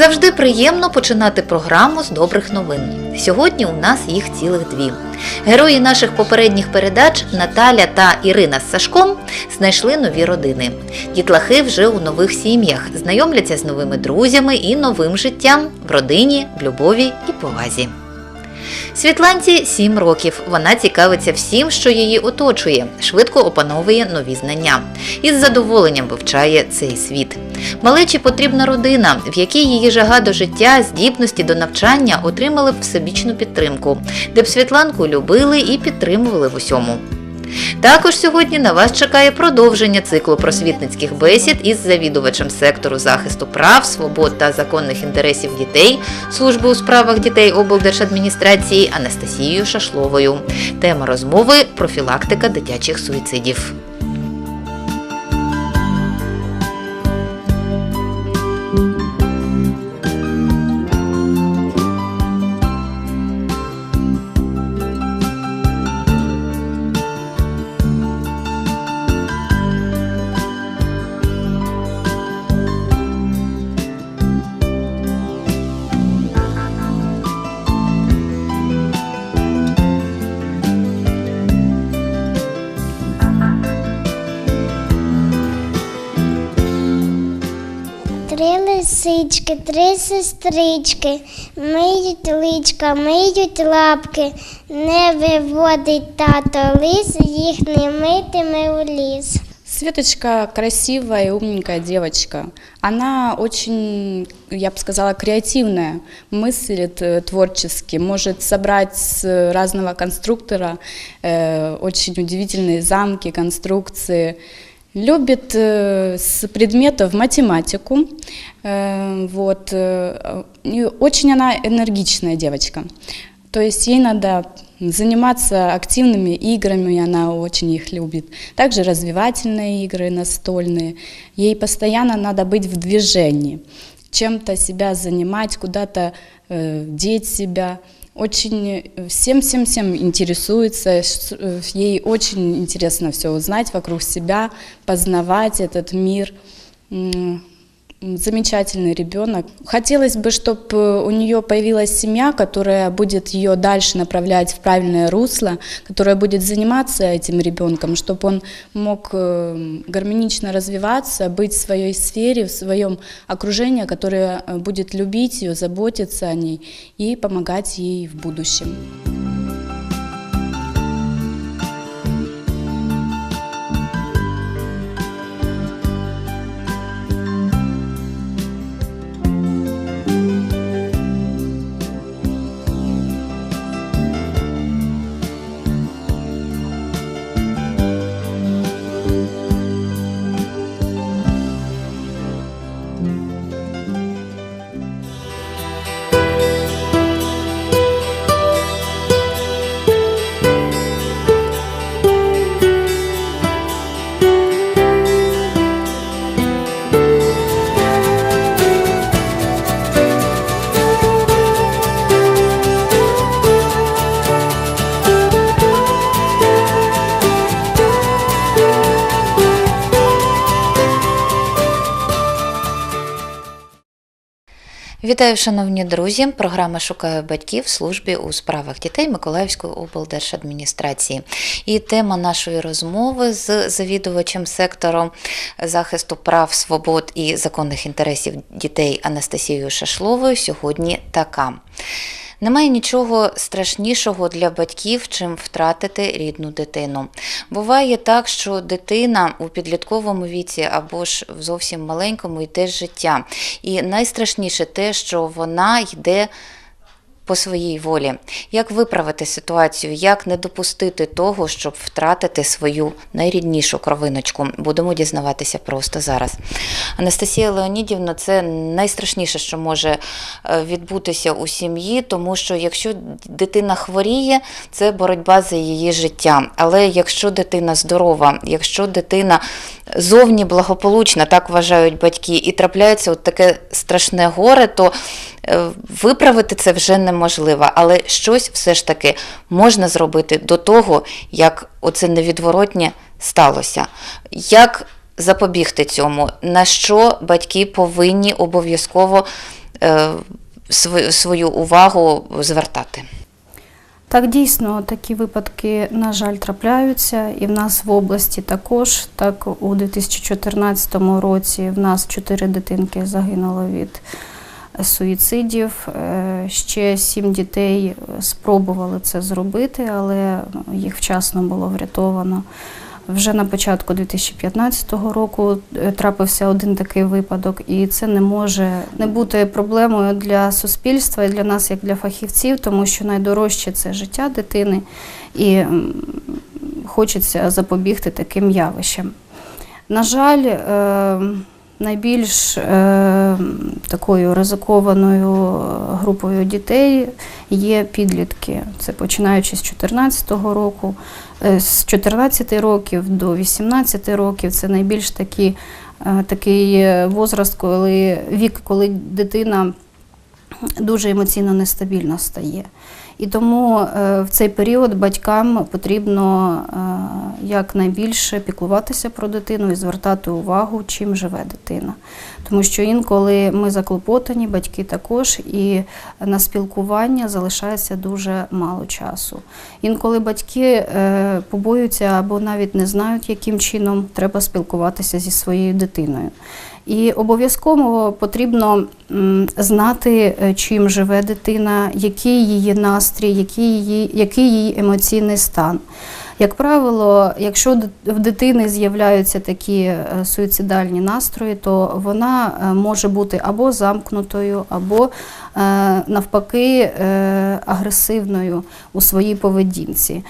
Завжди приємно починати програму з добрих новин. Сьогодні у нас їх цілих дві. Герої наших попередніх передач Наталя та Ірина з Сашком знайшли нові родини. Дітлахи вже у нових сім'ях, знайомляться з новими друзями і новим життям в родині, в любові і повазі. Світланці 7 років. Вона цікавиться всім, що її оточує, швидко опановує нові знання і з задоволенням вивчає цей світ. Малечі потрібна родина, в якій її жага до життя, здібності до навчання отримали всебічну підтримку, де б Світланку любили і підтримували в усьому. Також сьогодні на вас чекає продовження циклу просвітницьких бесід із завідувачем сектору захисту прав, свобод та законних інтересів дітей служби у справах дітей облдержадміністрації Анастасією Шашловою. Тема розмови профілактика дитячих суїцидів. лисички, три сестрички, миють личка, миють лапки, не виводить тато лис, їх не митиме у ліс. Светочка красивая и умненькая девочка. Она очень, я бы сказала, креативная, мыслит э, творчески, может собрать с разного конструктора э, очень удивительные замки, конструкции. Любит э, с предметов математику. Э, вот, э, и очень она энергичная девочка. То есть ей надо заниматься активными играми, она очень их любит. Также развивательные игры настольные. Ей постоянно надо быть в движении, чем-то себя занимать, куда-то э, деть себя. Очень всем-всем-всем интересуется, с- э, ей очень интересно все узнать вокруг себя, познавать этот мир М, Замечательный ребенок. Хотелось бы, чтобы у нее появилась семья, которая будет ее дальше направлять в правильное русло, которая будет заниматься этим ребенком, чтобы он мог э, гармонично развиваться, быть в своей сфере, в своем окружении, которое э, будет любить ее, заботиться о ней и помогать ей в будущем. Вітаю, шановні друзі! Програма Шукаю батьків в службі у справах дітей Миколаївської облдержадміністрації. І тема нашої розмови з завідувачем сектору захисту прав, свобод і законних інтересів дітей Анастасією Шашловою сьогодні така. Немає нічого страшнішого для батьків, чим втратити рідну дитину. Буває так, що дитина у підлітковому віці або ж в зовсім маленькому йде життя. І найстрашніше те, що вона йде по своїй волі. Як виправити ситуацію, як не допустити того, щоб втратити свою найріднішу кровиночку? Будемо дізнаватися просто зараз. Анастасія Леонідівна, це найстрашніше, що може е, відбутися у сім'ї, тому що якщо дитина хворіє, це боротьба за її життя. Але якщо дитина здорова, якщо дитина зовні благополучна, так вважають батьки, і трапляється от таке страшне горе, то е, виправити це вже неможливо. Але щось все ж таки можна зробити до того, як оце невідворотнє сталося. Як запобігти цьому? На що батьки повинні обов'язково е, свою увагу звертати. Так, дійсно, такі випадки, на жаль, трапляються, і в нас в області також. Так, у 2014 році в нас чотири дитинки загинуло від суїцидів. Е, Ще сім дітей спробували це зробити, але їх вчасно було врятовано. Вже на початку 2015 року е, трапився один такий випадок, і це не може не бути проблемою для суспільства і для нас, як для фахівців, тому що найдорожче це життя дитини, і хочеться запобігти таким явищам. На жаль, е, найбільш е, такою ризикованою групою дітей є підлітки. Це починаючи з 2014 року, е, з 14 років до 18 років. Це найбільш такі, е, такий е, возраст, коли вік, коли дитина дуже емоційно нестабільно стає. І тому е, в цей період батькам потрібно е, якнайбільше піклуватися про дитину і звертати увагу, чим живе дитина. Тому що інколи ми заклопотані, батьки також, і на спілкування залишається дуже мало часу. Інколи батьки е, побоюються або навіть не знають, яким чином треба спілкуватися зі своєю дитиною. І обов'язково потрібно знати, е, чим живе дитина, який її настрій, який її, який її емоційний стан. Як правило, якщо в дитини з'являються такі е, суїцидальні настрої, то вона е, може бути або замкнутою, або навпаки агресивною у своїй поведінці.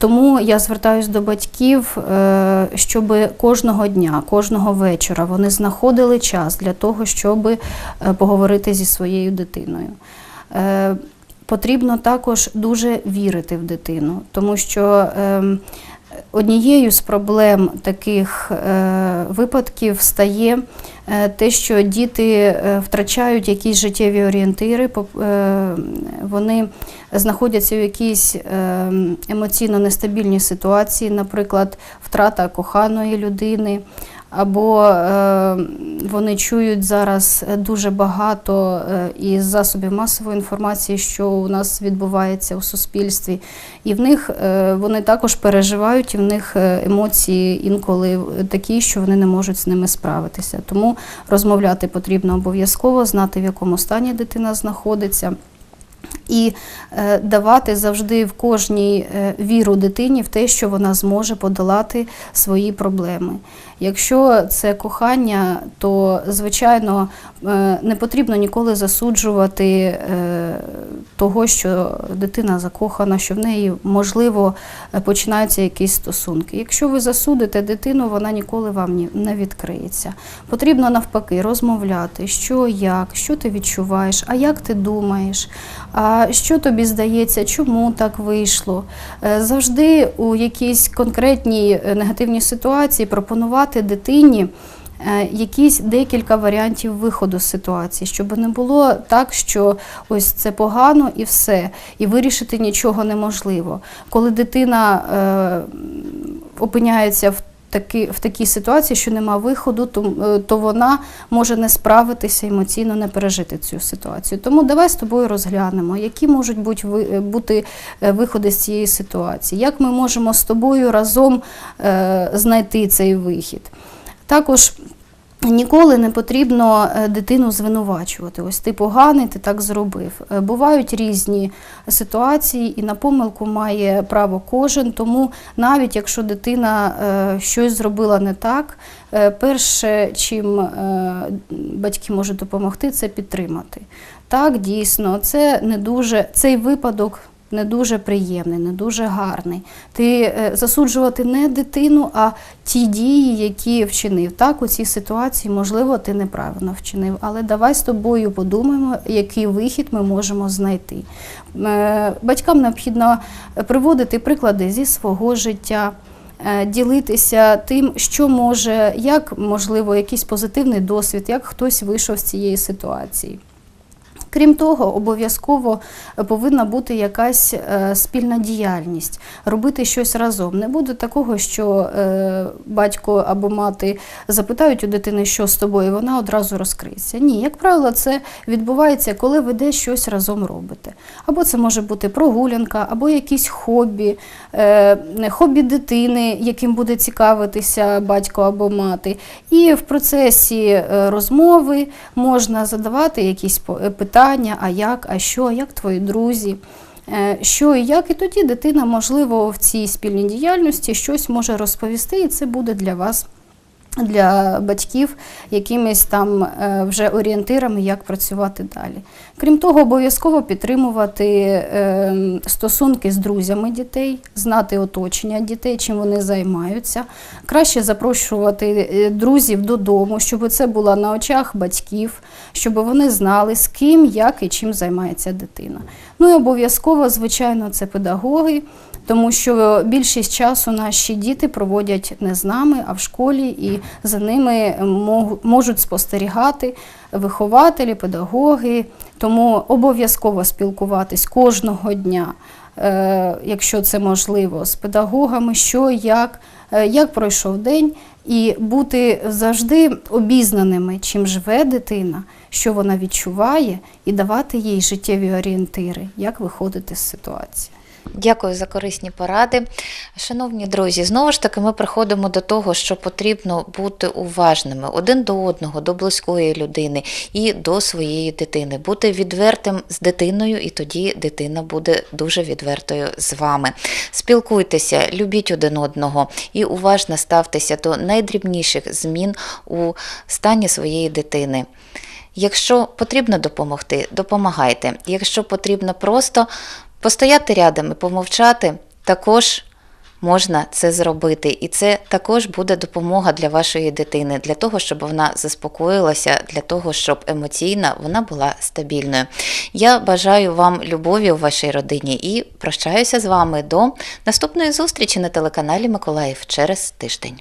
Тому я звертаюся до батьків, е, щоб кожного дня, кожного вечора вони знаходили час для того, щоб е, поговорити зі своєю дитиною. Е, Потрібно також дуже вірити в дитину, тому що ем, однією з проблем таких випадків стає те, що діти е, втрачають якісь життєві орієнтири, е, вони знаходяться в якійсь е, емоційно нестабільній ситуації, наприклад, втрата коханої людини. Або е, вони чують зараз дуже багато е, із засобів масової інформації, що у нас відбувається у суспільстві, і в них е, вони також переживають, і в них е, емоції інколи такі, що вони не можуть з ними справитися. Тому розмовляти потрібно обов'язково, знати в якому стані дитина знаходиться. І е, давати завжди в кожній е, віру дитині в те, що вона зможе подолати свої проблеми. Якщо це кохання, то звичайно е, не потрібно ніколи засуджувати того, що дитина закохана, що в неї можливо починаються якісь стосунки. Якщо ви засудите дитину, вона ніколи вам не відкриється. Потрібно навпаки розмовляти, що як, що ти відчуваєш, а як ти думаєш, а що тобі здається, чому так вийшло. Е, Завжди у якійсь конкретній е, негативній ситуації пропонувати дитині. е, Якісь декілька варіантів виходу з ситуації, щоб не було так, що ось це погано і все, і вирішити нічого неможливо. Коли дитина е, опиняється в такі, в такій ситуації, що нема виходу, то, е, то вона може не справитися емоційно, не пережити цю ситуацію. Тому давай з тобою розглянемо, які можуть бути, ви- бути е, виходи з цієї ситуації, як ми можемо з тобою разом е, знайти цей вихід. Також Ніколи не потрібно е, дитину звинувачувати. Ось ти поганий, ти так зробив. Е, Бувають різні ситуації, і на помилку має право кожен. Тому навіть якщо дитина е, щось зробила не так, перше, чим батьки можуть допомогти, це підтримати. Так, дійсно, це не дуже цей випадок. Не дуже приємний, не дуже гарний. Ти е, засуджувати не дитину, а ті дії, які вчинив. Так, у цій ситуації, можливо, ти неправильно вчинив, але давай з тобою подумаємо, який вихід ми можемо знайти. Е, Батькам необхідно приводити приклади зі свого життя. е, Ділитися тим, що може, як можливо, якийсь позитивний досвід, як хтось вийшов з цієї ситуації. Крім того, обов'язково повинна бути якась е, спільна діяльність, робити щось разом. Не буде такого, що е, батько або мати запитають у дитини, що з тобою, і вона одразу розкриється. Ні, як правило, це відбувається, коли ви десь щось разом робите. Або це може бути прогулянка, або якісь хобі, е, хобі дитини, яким буде цікавитися батько або мати. І в процесі розмови можна задавати якісь е, питання, а як, а що, а як твої друзі. е, Що і як, і тоді дитина, можливо, в цій спільній діяльності щось може розповісти, і це буде для вас, для батьків, якимись там е, вже орієнтирами, як працювати далі. Крім того, обов'язково підтримувати е, стосунки з друзями дітей, знати оточення дітей, чим вони займаються. Краще запрошувати е, друзів додому, щоб це було на очах батьків, щоб вони знали, з ким, як і чим займається дитина. Ну і обов'язково, звичайно, це педагоги, тому що більшість часу наші діти проводять не з нами, а в школі, і за ними можуть спостерігати вихователі, педагоги. Тому обов'язково спілкуватись кожного дня, е, якщо це можливо, з педагогами, що, як, е, як пройшов день, і бути завжди обізнаними, чим живе дитина, що вона відчуває, і давати їй життєві орієнтири, як виходити з ситуації. Дякую за корисні поради. Шановні друзі, знову ж таки, ми приходимо до того, що потрібно бути уважними один до одного, до близької людини і до своєї дитини, бути відвертим з дитиною, і тоді дитина буде дуже відвертою з вами. Спілкуйтеся, любіть один одного і уважно ставтеся до найдрібніших змін у стані своєї дитини. Якщо потрібно допомогти, допомагайте. Якщо потрібно просто постояти рядом і помовчати, також можна це зробити. І це також буде допомога для вашої дитини, для того, щоб вона заспокоїлася, для того, щоб емоційно вона була стабільною. Я бажаю вам любові у вашій родині і прощаюся з вами до наступної зустрічі на телеканалі Миколаїв через тиждень.